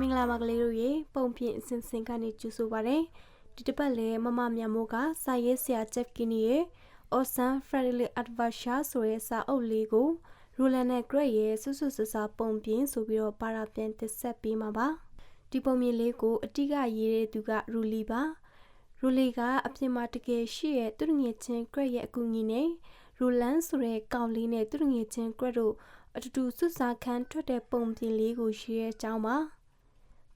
မင်္ဂလာပါကလေးတို့ရေပုံပြင်အစဉ်စဉ်ကနေကြိုဆိုပါရယ်ဒီတစ်ပတ်လည်းမမမြတ်မိုးကစာရေးဆရာဂျက်ကင်းနီရဲ့ Awesome Friendly Adventure ဆိုတဲ့စာအုပ်လေးကိုရူလန်နဲ့ Greg ရဲ့ဆွဆွဆဆပုံပြင်ဆိုပြီးတော့ပါရာပြန်တက်ဆက်ပေးမှာပါဒီပုံပြင်လေးကိုအတိကရေးတဲ့သူကရူလီပါရူလီကအပြင်မှာတကယ်ရှိရဲ့သူငယ်ချင်း Greg ရဲ့အကူအညီနဲ့ရူလန်ဆိုတဲ့ကောင်လေးနဲ့သူငယ်ချင်း Greg တို့အတူတူဆွဆာခန်းထွက်တဲ့ပုံပြင်လေးကိုရေးရဲ့အကြောင်းပါ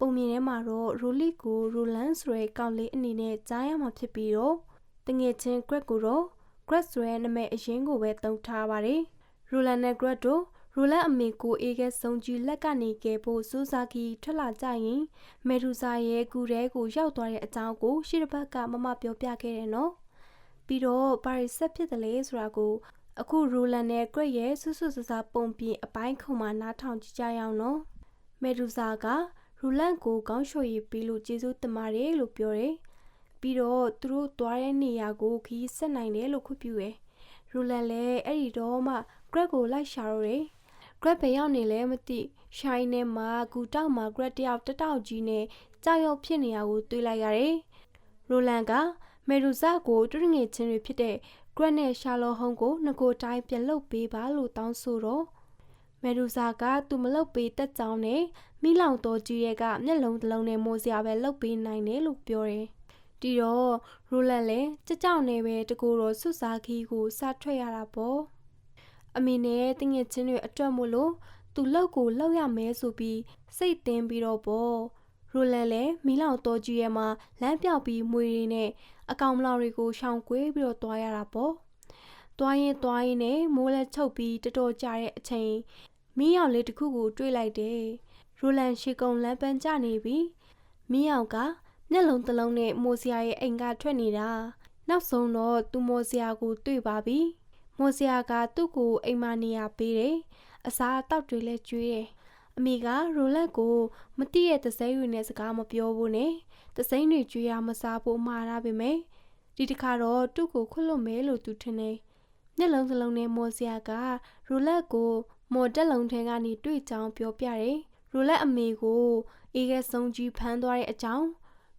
ပုံမြင်ထဲမှာတော့ရိုလီကိုရိုလန်ဆိုတဲ့ကောင်လေးအနေနဲ့ကြားရမှာဖြစ်ပြီးတော့တငယ်ချင်း Greg ကိုတော့ Greg ဆိုတဲ့နာမည်အရင်ကိုပဲတုံထားပါတယ်။ရိုလန်နဲ့ Greg တို့ရိုလန်အမေကိုအေးကဲဆုံးကြီးလက်ကနေကဲဖို့စူဇာကီထွက်လာကြရင်မေဒူဇာရဲ့ကူတဲကိုရောက်သွားတဲ့အကြောင်းကိုရှေ့တစ်ပတ်ကမမပြောပြခဲ့တယ်နော်။ပြီးတော့ပါရီဆက်ဖြစ်တယ်လေဆိုတာကိုအခုရိုလန်နဲ့ Greg ရဲ့ဆွဆွဆဆပုံပြင်အပိုင်းခုံမှာနားထောင်ကြည့်ကြရအောင်နော်။မေဒူဇာက ရူလန့်ကိုကောင်းလျှော်ရည်ပြီးလို့ကျေးဇူးတင်ပါတယ်လို့ပြောတယ်။ပြီးတော့သူတို့သွားတဲ့နေရာကိုခီးဆက်နိုင်တယ်လို့ခွင့်ပြုတယ်။ရူလန့်လည်းအဲ့ဒီတော့မှ Greg ကိုလိုက်ရှာတော့တယ်။ Greg ဘယ်ရောက်နေလဲမသိ။ Shine နဲ့မှကူတောက်မှာ Greg တယောက်တတောက်ကြီးနဲ့ကြောက်ရွံ့ဖြစ်နေတာကိုတွေ့လိုက်ရတယ်။ရူလန့်ကမေရူဇာကိုတူငယ်ချင်းတွေဖြစ်တဲ့ Greg နဲ့ Sherlock Holmes ကိုငကိုတိုင်းပြန်လုပ်ပေးပါလို့တောင်းဆိုတော့ မေဒူဇာကသူမလုပ်ပေးတက်ကြောင်းနဲ့မိလောင်တော်ကြီးရဲ့ကမျက်လုံးတစ်လုံးနဲ့မိုးစရာပဲလုပ်ပေးနိုင်တယ်လို့ပြောတယ်။ဒီတော့ရိုလက်လည်းကြကြောက်နေပဲတကူတော့ဆွစားခီးကိုစထွက်ရတာပေါ့။အမေနဲ့တငယ်ချင်းတွေအတွက်မို့လို့သူလောက်ကိုလောက်ရမယ်ဆိုပြီးစိတ်တင်းပြီးတော့ပေါ့။ရိုလက်လည်းမိလောင်တော်ကြီးရဲ့မှာလမ်းပြောက်ပြီးမွေတွေနဲ့အကောင်မလောက်တွေကိုရှောင်ကွေးပြီးတော့တွားရတာပေါ့။ တွားရင်တွားရင်နဲ့မိုးလဲချုပ်ပြီးတတော်ကြတဲ့အချိန်မီးရောက်လေးတစ်ခုကိုတွေ့လိုက်တယ်။ရိုလန်ရှီကုံလမ်းပန်းကျနေပြီ။မီးရောက်ကမျက်လုံးတစ်လုံးနဲ့မိုးစရာရဲ့အိမ်ကထွက်နေတာ။နောက်ဆုံးတော့သူမိုးစရာကိုတွေ့ပါပြီ။မိုးစရာကသူ့ကိုအိမ်မနေရပေးတယ်။အစားအသောက်တွေလည်းကျွေးတယ်။အမေကရိုလက်ကိုမတိရဲ့သစိမ်းတွေနဲ့စကားမပြောဘူးနဲ့သစိမ်းတွေကျွေးရမစားဖို့မှားတာပဲမယ်။ဒီတခါတော့သူ့ကိုခွတ်လွတ်မယ်လို့သူထင်တယ်။ မျက်လုံးစလုံးနဲ့မော်စရာကရိုလက်ကိုမော်တက်လုံးထဲကနေတွေ့ကြောင်းပြောပြတယ်။ရိုလက်အမေကိုအေးကဲဆုံးကြီးဖမ်းသွားတဲ့အကြောင်း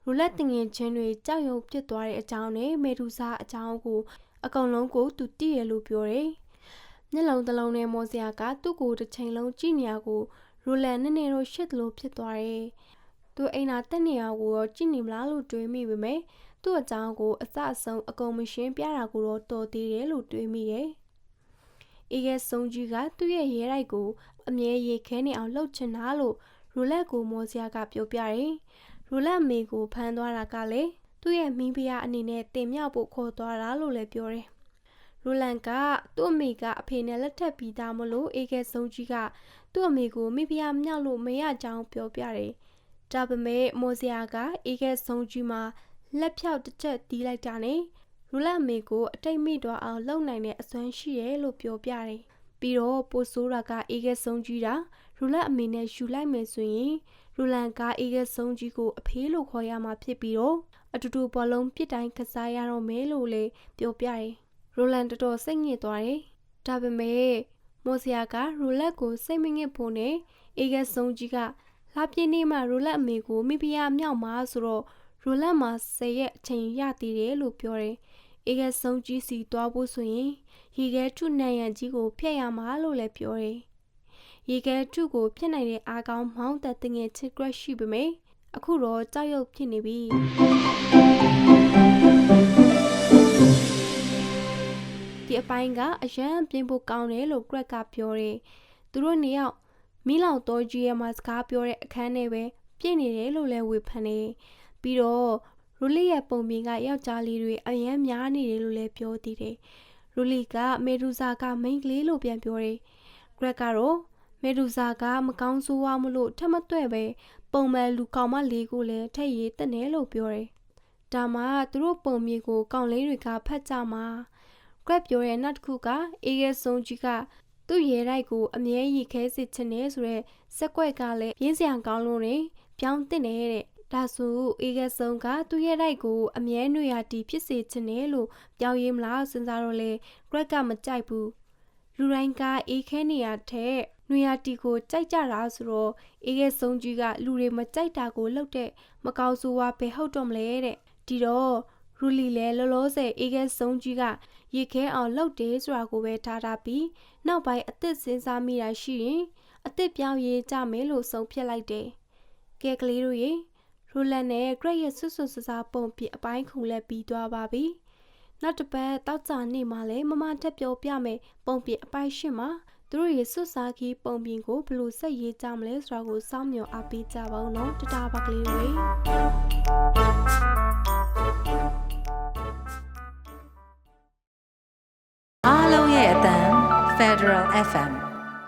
ရိုလက်တင်ငင်ချင်းတွေကြောက်ရွံ့ပြစ်သွားတဲ့အကြောင်းနဲ့မေဒူစာအကြောင်းကိုအကောင်လုံးကိုသူတည်ရလို့ပြောတယ်။မျက်လုံးတစ်လုံးနဲ့မော်စရာကသူ့ကိုတစ်ချိန်လုံးကြည့်နေရကိုရိုလက်နဲ့နေတော့ရှစ်လို့ဖြစ်သွားတယ်။သူအိမ်သာတက်နေရကိုတော့ကြည့်နေမလားလို့တွေးမိပေမဲ့ သူ့အကြောင်းကိုအစအဆုံးအကုန်မရှင်းပြတာကိုတော့တော်သေးတယ်လို့တွေးမိတယ်။အေးကဲဆုံးကြီးကသူ့ရဲ့ရဲတိုက်ကိုအမြဲရေခဲနေအောင်လှုပ်ချင်တာလို့ရူလက်ကိုမော်စရာကပြောပြတယ်။ရူလက်မေကိုဖမ်းသွားတာကလည်းသူ့ရဲ့မိဖုရားအနေနဲ့တင်မြောက်ဖို့ခေါ်သွားတာလို့လည်းပြောတယ်။ရူလန်ကသူ့အမေကအဖေနဲ့လက်ထပ်ပြီးသားမလို့အေးကဲဆုံးကြီးကသူ့အမေကိုမိဖုရားမြောက်လို့မရကြောင်းပြောပြတယ်။ဒါပေမဲ့မော်စရာကအေးကဲဆုံးကြီးမှာ လက်ဖြောက်တစ်ချက်တီးလိုက်တာနဲ့ရူလက်မေကိုအတိတ်မိသွားအောင်လုပ်နိုင်တဲ့အစွမ်းရှိရဲ့လို့ပြောပြတယ်။ပြီးတော့ပိုဆိုးတာကအေးကဲဆုံးကြီးတာရူလက်အမေနဲ့ယူလိုက်မယ်ဆိုရင်ရူလန်ကအေးကဲဆုံးကြီးကိုအဖေးလို့ခေါ်ရမှာဖြစ်ပြီးတော့အတူတူဘောလုံးပြစ်တိုင်းကစားရတော့မယ်လို့လည်းပြောပြတယ်။ရူလန်တော်တော်စိတ်ညစ်သွားတယ်။ဒါပေမဲ့မိုးစရာကရူလက်ကိုစိတ်မငစ်ဖို့နဲ့အေးကဲဆုံးကြီးကလာပြင်းနေမှရူလက်အမေကိုမိဖုရားမြောက်မှာဆိုတော့ ရူလက်မှာဆယ်ရက်အချိန်ရသေးတယ်လို့ပြောတယ်။အေကဲဆုံးကြီးစီသွားဖို့ဆိုရင်ရေခဲထုနံရံကြီးကိုဖျက်ရမှာလို့လည်းပြောတယ်။ရေခဲထုကိုဖျက်နိုင်တဲ့အားကောင်းမောင်းသက်တငယ်ချစ် crush ရှိပေမဲ့အခုတော့ကြောက်ရွံ့ဖြစ်နေပြီ။ဒီအပိုင်းကအရန်ပြင်းဖို့ကောင်းတယ်လို့ Greg ကပြောတယ်။သူတို့နေရောက်မီလောင်တော်ကြီးရဲ့မှာစကားပြောတဲ့အခန်းထဲပဲပြည့်နေတယ်လို့လည်းဝေဖန်တယ်။ ပြီးတော့ရူလီရဲ့ပုံပြင်ကယောက်ျားလေးတွေအယမ်းများနေတယ်လို့လည်းပြောသေးတယ်။ရူလီကမေဒူဇာကမိန်းကလေးလို့ပြန်ပြောတယ်။ဂရက်ကတော့မေဒူဇာကမကောင်းဆိုးဝါးမလို့ထက်မတွဲ့ပဲပုံမှန်လူကောင်မလေးကိုလည်းထက်ရည်တက်နေလို့ပြောတယ်။ဒါမှသူတို့ပုံမြေကိုကောင်လေးတွေကဖတ်ကြမှာ။ဂရက်ပြောတဲ့နောက်တစ်ခုကအေးရဲဆုံးကြီးကသူ့ရဲတိုက်ကိုအမြဲရီခဲစစ်ချင်နေဆိုတဲ့စက်ကွက်ကလည်းပြင်းစရာကောင်းလို့နေပြောင်းတင်နေတဲ့ ဒါဆိုအေးကဆုံးကသူ့ရဲ့တိုက်ကို အမြဲနွေရာတီဖြစ်စေချင်တယ်လို့ပြောင်းရေးမလားစဉ်းစားတော့လေဂရက်ကမကြိုက်ဘူးလူတိုင်းကအေးခဲနေရတဲ့နနွေရာတီကိုကြိုက်ကြတာဆိုတော့အေးရဲ့ဆုံးကြီးကလူတွေမကြိုက်တာကိုလှုပ်တဲ့မကောင်းဆိုးဝါးပဲဟုတ်တော့မလဲတဲ့ဒီတော့ရူလီလဲလောလောဆယ်အေးရဲ့ဆုံးကြီးကရေခဲအောင်လှုပ်တယ်ဆိုတာကိုပဲထားထားပြီးနောက်ပိုင်းအသက်စဉ်းစားမိတာရှိရင်အသက်ပြောင်းရေးကြမယ်လို့ဆုံးဖြတ်လိုက်တယ်ကဲကလေးတို့ရေ ရူလန်နဲ့ဂရိတ်ရဲ့ဆွဆွဆဆာပုံပြအပိုင်းခုလည်းပြီးသွားပါပြီနောက်တစ်ပတ်တောက်ကြနေမှလည်းမမတက်ပြောပြမယ်ပုံပြအပိုင်းရှင်းမှာသူတို့ရဲ့ဆွစားကြီးပုံပြင်ကိုဘယ်လိုဆက်ရေးကြမလဲဆိုတာကိုစောင့်မျှော်အားပေးကြပါဦးနော်တတားပါကလေးတွေအားလုံးရဲ့အတန်း Federal FM